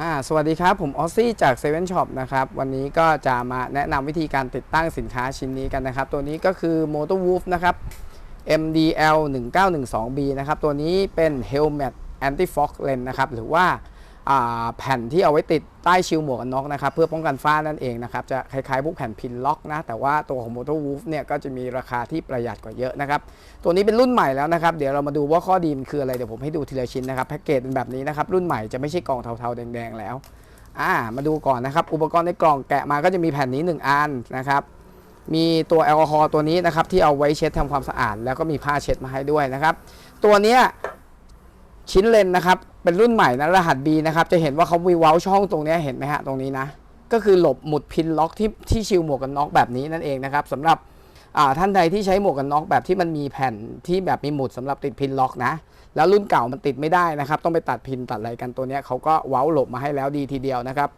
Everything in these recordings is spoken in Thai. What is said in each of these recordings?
อ่าสวัสดีครับผมออซซี่จากเซเว่นช็อปนะครับวันนี้ก็จะมาแนะนำวิธีการติดตั้งสินค้าชิ้นนี้กันนะครับ ตัวนี้ก็คือ Motor Wolf นะครับ MDL 1912B นะครับ ตัวนี้เป็น Helmet Anti Fog Lens นะครับ หรือว่า แผ่นที่เอาไว้ติดใต้ชิลหมวกกันน็อกนะครับเพื่อป้องกันฝ้านั่นเองนะครับจะคล้ายๆพวกแผ่นพินล็อกนะแต่ว่าตัวของ Motor Wolf เนี่ยก็จะมีราคาที่ประหยัดกว่าเยอะนะครับตัวนี้เป็นรุ่นใหม่แล้วนะครับเดี๋ยวเรามาดูว่าข้อดีมันคืออะไรเดี๋ยวผมให้ดูทีละชิ้นนะครับแพ็กเกจเป็นแบบนี้นะครับรุ่นใหม่จะไม่ใช่กล่องเทาๆแดงๆแล้วอ่ามาดูก่อนนะครับอุปกรณ์ในกล่องแกะมาก็จะมีแผ่นนี้ 1 อันนะครับมีตัวแอลกอฮอล์ตัวนี้นะครับที่เอาไว้เช็ดทำความสะอาด แล้วก็มีผ้าเช็ดมาให้ด้วยนะครับตัวเนี้ยชิ้นเลนนะครับ เป็นรุ่นใหม่นะรหัส B นะครับ จะเห็นว่าเขาวีเว้าช่องตรงนี้เห็นไหมฮะตรงนี้นะ ก็คือหลบหมุดพินล็อกที่ที่ชิลหมวกกันน็อกแบบนี้นั่นเองนะครับสำหรับท่านใดที่ใช้หมวกกันน็อกแบบที่มันมีแผ่นที่แบบมีหมุดสำหรับติดพินล็อกนะ แล้วรุ่นเก่ามันติดไม่ได้นะครับ ต้องไปตัดพินตัดอะไรกันตัวนี้เขาก็เว้าหลบมาให้แล้วดีทีเดียวนะครับ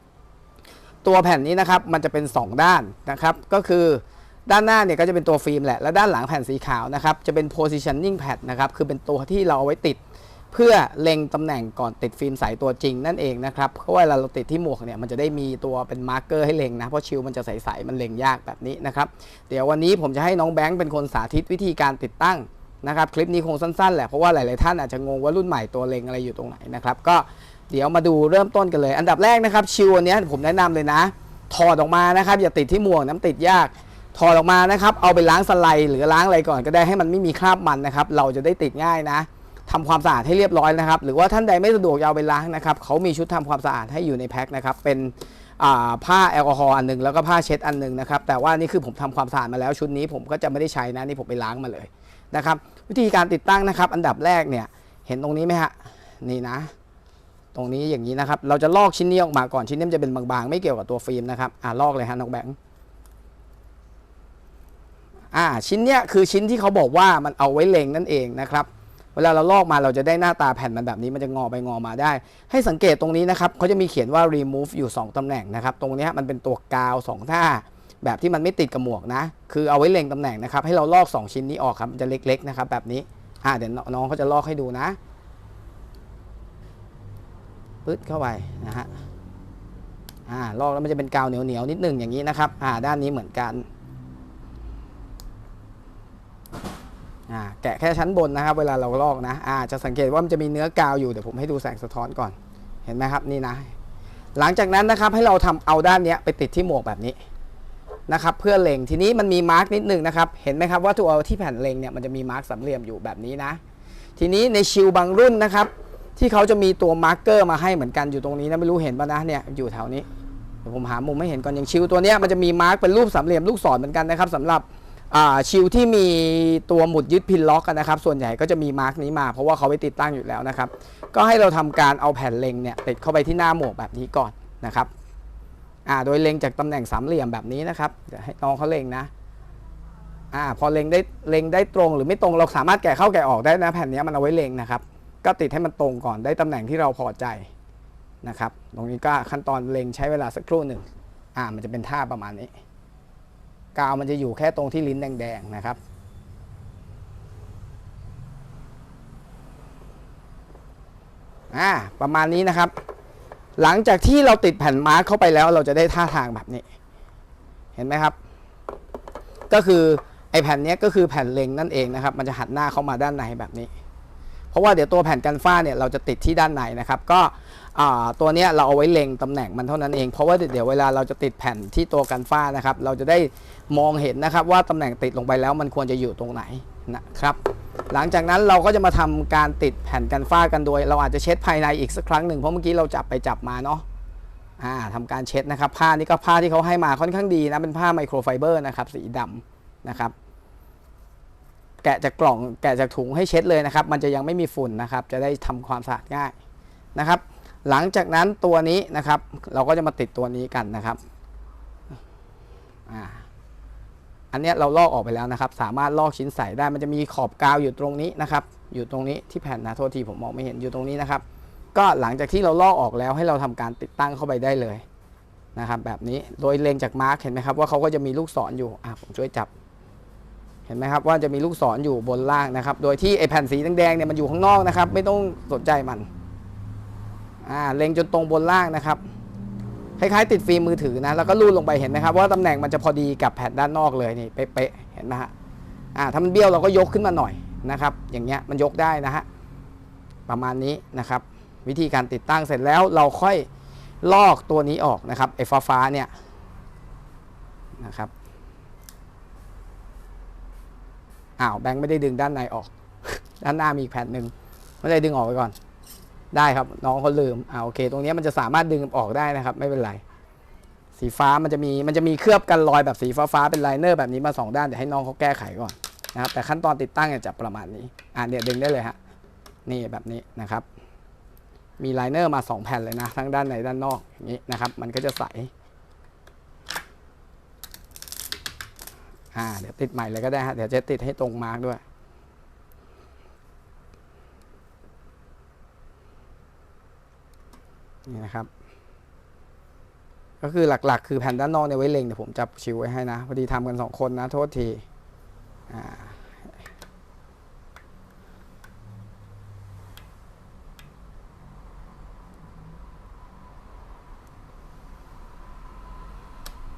ตัวแผ่นนี้นะครับมันจะเป็น 2 ด้านนะครับ ก็คือด้านหน้าเนี่ยก็จะเป็นตัวฟิล์มแหละ และด้านหลังแผ่นสีขาวนะครับ จะเป็น positioning pad นะครับ คือเป็นตัวที่เราเอาไว้ติด เพื่อเล็งตำแหน่งก่อนติดฟิล์มใสตัวจริงนั่นเองนะครับเพราะว่าเวลาเราติดที่หมวกเนี่ยมันจะได้มีตัวเป็นมาร์กเกอร์ให้เล็งนะเพราะชิลมันจะใสๆมันเล็งยากแบบนี้นะครับเดี๋ยววันนี้ผมจะให้น้องแบงค์เป็นคนสาธิตวิธีการติดตั้งนะครับคลิปนี้คงสั้นๆแหละเพราะว่าหลายๆท่านอาจจะงงว่ารุ่นใหม่ตัวเล็งอะไรอยู่ตรงไหนนะครับก็เดี๋ยวมาดูเริ่มต้นกันเลย อันดับแรกนะครับชิลอันนี้ผมแนะนำเลยนะ ถอดออกมานะครับ อย่าติดที่หมวกน้ำติดยากถอดออกมานะครับ เอาไปล้างสไลด์หรือล้างอะไรก่อนก็ได้ให้มันไม่มีคราบมันนะครับ เราจะได้ติดง่ายนะ ทำความสะอาดให้เรียบร้อยนะครับ หรือว่าท่านใดไม่สะดวกจะเอาไปล้างนะครับเขามีชุดทำความสะอาดให้อยู่ในแพ็คนะครับ เป็นผ้าแอลกอฮอล์อันหนึงแล้วก็ผ้าเช็ดอันหนึงนะครับ แต่ว่านี่คือผมทำความสะอาดมาแล้วชุดนี้ผมก็จะไม่ได้ใช้นะนี่ผมไปล้างมาเลยนะครับ วิธีการติดตั้งนะครับ อันดับแรกเนี่ยเห็นตรงนี้ไหมฮะนี่นะ ตรงนี้อย่างนี้นะครับ เราจะลอกชิ้นนี้ออกมาก่อนชิ้นนี้จะเป็นบางๆ ไม่เกี่ยวกับตัวฟิล์มนะครับอ่าลอกเลยฮะน้องแบงค์อ่าชิ้นเนี้ยคือชิ้นที่เขาบอกว่ามันเอาไว้เล็งนั่นเองนะครับ เวลาเราลอกมาเราจะได้หน้าตาแผ่นมันแบบนี้มันจะงอไปงอมาได้ ให้สังเกตตรงนี้นะครับเขาจะมีเขียนว่า remove อยู่ 2ตำแหน่งนะครับ ตรงนี้มันเป็นตัวกาว2ท่าแบบที่มันไม่ติดกับหมวกนะ คือเอาไว้เล็งตำแหน่งนะครับ ให้เราลอก 2 ชิ้นนี้ออกครับ มันจะเล็กๆนะครับแบบนี้อ่าเดี๋ยวน้องเขาจะลอกให้ดูนะปึ๊ดเข้าไปนะฮะอ่าลอกแล้วมันจะเป็นกาวเหนียวๆนิดหนึงอย่างนี้นะครับอ่าด้านนี้เหมือนกัน อ่า แกะแค่ชั้นบนนะครับ เวลาเราลอกนะอาจะสังเกตว่ามันจะมีเนื้อกาวอยู่เดี๋ยวผมให้ดูแสงสะท้อนก่อนเห็นไหมครับนี่นะหลังจากนั้นนะครับให้เราทำเอาด้านนี้ไปติดที่หมวกแบบนี้นะครับเพื่อเล็งทีนี้มันมีมาร์กนิดนึงนะครับเห็นไหมครับว่าตัวที่แผ่นเล็งเนี่ยมันจะมีมาร์กสามเหลี่ยมอยู่แบบนี้นะ ทีนี้ในชิลบางรุ่นนะครับ ที่เขาจะมีตัวมาร์กเกอร์มาให้เหมือนกันอยู่ตรงนี้นะไม่รู้เห็นปะนะเนี่ยอยู่แถวนี้เดี๋ยวผมหามุมไม่เห็นก่อนอย่างชิลตัวเนี้ยมันจะมีมาร์กเป็นรูปสามเหลี่ยมลูกศรเหมือนกันนะครับสำหรับ ชิลที่มีตัวหมุดยึดพินล็อกกันนะครับ ส่วนใหญ่ก็จะมีมาร์กนี้มาเพราะว่าเขาไปติดตั้งอยู่แล้วนะครับ ก็ให้เราทำการเอาแผ่นเล็งเนี่ยติดเข้าไปที่หน้าหมวกแบบนี้ก่อนนะครับอ่าโดยเล็งจากตำแหน่งสามเหลี่ยมแบบนี้นะครับเดี๋ยวให้น้องเขาเล็งนะอ่าพอเล็งได้เล็งได้ตรงหรือไม่ตรงเราสามารถแกะเข้าแกะออกได้นะแผ่นนี้มันเอาไว้เล็งนะครับ ก็ติดให้มันตรงก่อนได้ตำแหน่งที่เราพอใจนะครับ ตรงนี้ก็ขั้นตอนเล็งใช้เวลาสักครู่หนึ่งอ่ามันจะเป็นท่าประมาณนี้ กาวมันจะอยู่แค่ตรงที่ลิ้นแดงๆนะครับ อ่าประมาณนี้นะครับ หลังจากที่เราติดแผ่นมาร์คเข้าไปแล้วเราจะได้ท่าทางแบบนี้ เห็นไหมครับ ก็คือไอแผ่นนี้ก็คือแผ่นเล็งนั่นเองนะครับ มันจะหันหน้าเข้ามาด้านในแบบนี้ เพราะว่าเดี๋ยวตัวแผ่นกันฝ้าเนี่ยเราจะติดที่ด้านในนะครับ ก็ ตัวนี้เราเอาไว้เล็งตำแหน่งมันเท่านั้นเอง เพราะว่าเดี๋ยวเวลาเราจะติดแผ่นที่ตัวกันฝ้านะครับ เราจะได้มองเห็นนะครับว่าตำแหน่งติดลงไปแล้วมันควรจะอยู่ตรงไหนนะครับหลังจากนั้นเราก็จะมาทำการติดแผ่นกันฝ้ากันโดย เราอาจจะเช็ดภายในอีกสักครั้งหนึ่งเพราะเมื่อกี้เราจับไปจับมาเนาะอ่าทำการเช็ดนะครับ ผ้านี่ก็ผ้าที่เขาให้มาค่อนข้างดีนะ เป็นผ้าไมโครไฟเบอร์นะครับ สีดำนะครับ แกะจากกล่องแกะจากถุงให้เช็ดเลยนะครับ มันจะยังไม่มีฝุ่นนะครับ จะได้ทำความสะอาดง่ายนะครับ หลังจากนั้นตัวนี้นะครับ เราก็จะมาติดตัวนี้กันนะครับอ่าอันเนี้ยเราลอกออกไปแล้วนะครับ สามารถลอกชิ้นใส่ได้มันจะมีขอบกาวอยู่ตรงนี้นะครับ อยู่ตรงนี้ที่แผ่นนะโทษทีผมมองไม่เห็นอยู่ตรงนี้นะครับ ก็หลังจากที่เราลอกออกแล้วให้เราทำการติดตั้งเข้าไปได้เลยนะครับ แบบนี้โดยเล็งจากมาร์กเห็นไหมครับว่าเขาก็จะมีลูกศรอยู่อะผมช่วยจับ เห็นไหมครับว่าจะมีลูกศรอยู่บนล่างนะครับ โดยที่ไอแผ่นสีแดงๆเนี่ยมันอยู่ข้างนอกนะครับ ไม่ต้องสนใจมัน อ่าเล็งจนตรงบนล่างนะครับคล้ายๆติดฟิล์มมือถือนะแล้วก็ลูดลงไปเห็นไหมครับ ว่าตำแหน่งมันจะพอดีกับแผ่นด้านนอกเลยนี่เป๊ะๆเห็นไหมฮะอ่าถ้ามันเบี้ยวเราก็ยกขึ้นมาหน่อยนะครับ อย่างเงี้ยมันยกได้นะฮะประมาณนี้นะครับ วิธีการติดตั้งเสร็จแล้วเราค่อยลอกตัวนี้ออกนะครับไอ้ฟ้าฟ้าๆเนี่ยนะครับอ้าวแบงค์ไม่ได้ดึงด้านในออก ด้านหน้ามีอีกแผ่นหนึ่งไม่ได้ดึงออกไปก่อน ได้ครับ น้องเขาลืมอ่าโอเค ตรงนี้มันจะสามารถดึงออกได้นะครับ ไม่เป็นไร สีฟ้ามันจะมีมันจะมีเคลือบกันรอยแบบสีฟ้าฟ้าเป็นไลเนอร์แบบนี้มาสองด้านเดี๋ยวให้น้องเขาแก้ไขก่อนนะครับแต่ขั้นตอนติดตั้งเนี่ยจะประมาณนี้อ่าเนี่ยดึงได้เลยฮะนี่แบบนี้นะครับ มีไลเนอร์มา 2 แผ่นเลยนะ ทั้งด้านในด้านนอกอย่างนี้นะครับ มันก็จะใสอ่าเดี๋ยวติดใหม่เลยก็ได้ฮะเดี๋ยวจะติดให้ตรงมาร์กด้วย นี่นะครับ ก็คือหลักๆ คือแผ่นด้านนอกเนี่ยไว้เล็งเดี๋ยวผมจับชิวไว้ให้นะพอดีทำกันสองคนนะโทษทีอ่า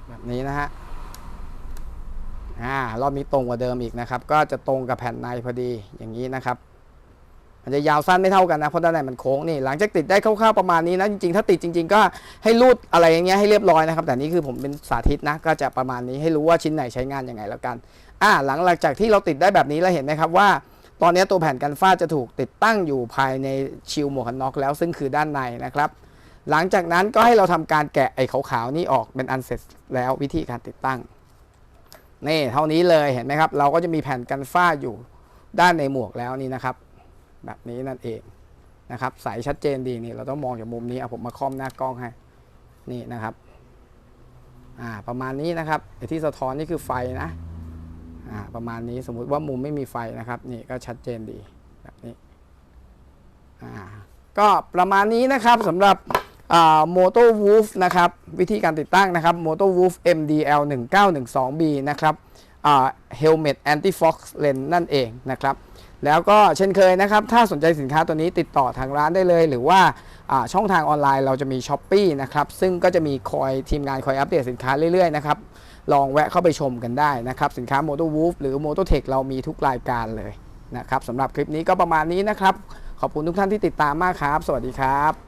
แบบนี้นะฮะ อ่า รอบนี้ตรงกว่าเดิมอีกนะครับ ก็จะตรงกับแผ่นในพอดีอย่างนี้นะครับันจะยาวสั้นไม่เท่ากันนะเพราะด้านในมันโค้งนี่หลังจากติดได้คร่าวๆประมาณนี้นะจริงๆถ้าติดจริง ๆ ก็ให้รูดอะไรอย่างเงี้ยให้เรียบร้อยนะครับแต่นี่คือผมเป็นสาธิตนะก็จะประมาณนี้ให้รู้ว่าชิ้นไหนใช้งานยังไงแล้วกันอ่าหลังจากที่เราติดได้แบบนี้แล้วเห็นไหมครับว่าตอนนี้ตัวแผ่นกันฟ้าจะถูกติดตั้งอยู่ภายในชิลหมวกกันน็อกแล้วซึ่งคือด้านในนะครับ หลังจากนั้นก็ให้เราทำการแกะไอ้ขาวๆนี่ออกเป็นอันเสร็จแล้ววิธีการติดตั้งนี่เท่านี้เลยเห็นไหมครับ เราก็จะมีแผ่นกันฟ้าอยู่ด้านในหมวกแล้วนี่นะครับ แบบนี้นั่นเองนะครับใสชัดเจนดีนี่เราต้องมองจากมุมนี้เอาผมมาค่อมหน้ากล้องให้นี่นะครับอ่าประมาณนี้นะครับไอ้ที่สะท้อนนี่คือไฟนะอ่าประมาณนี้สมมุติว่ามุมไม่มีไฟนะครับนี่ก็ชัดเจนดีแบบนี้อ่าก็ประมาณนี้นะครับสำหรับโมโตวูฟนะครับวิธีการติดตั้งนะครับโมโตวูฟ MDL 1912B นะครับอ่า Helmet Anti Fox Lens นั่นเองนะครับ แล้วก็เช่นเคยนะครับ ถ้าสนใจสินค้าตัวนี้ติดต่อทางร้านได้เลย หรือว่าช่องทางออนไลน์เราจะมี s h อ p e e นะครับซึ่งก็จะมีคอยทีมงานคอยอัปเดตสินค้าเรื่อยๆนะครับลองแวะเข้าไปชมกันได้นะครับ สินค้า Moto Wolf หรือ Moto Tech เรามีทุกรายการเลยนะครับสำหรับคลิปนี้ก็ประมาณนี้นะครับ ขอบคุณทุกท่านที่ติดตามมากครับ สวัสดีครับ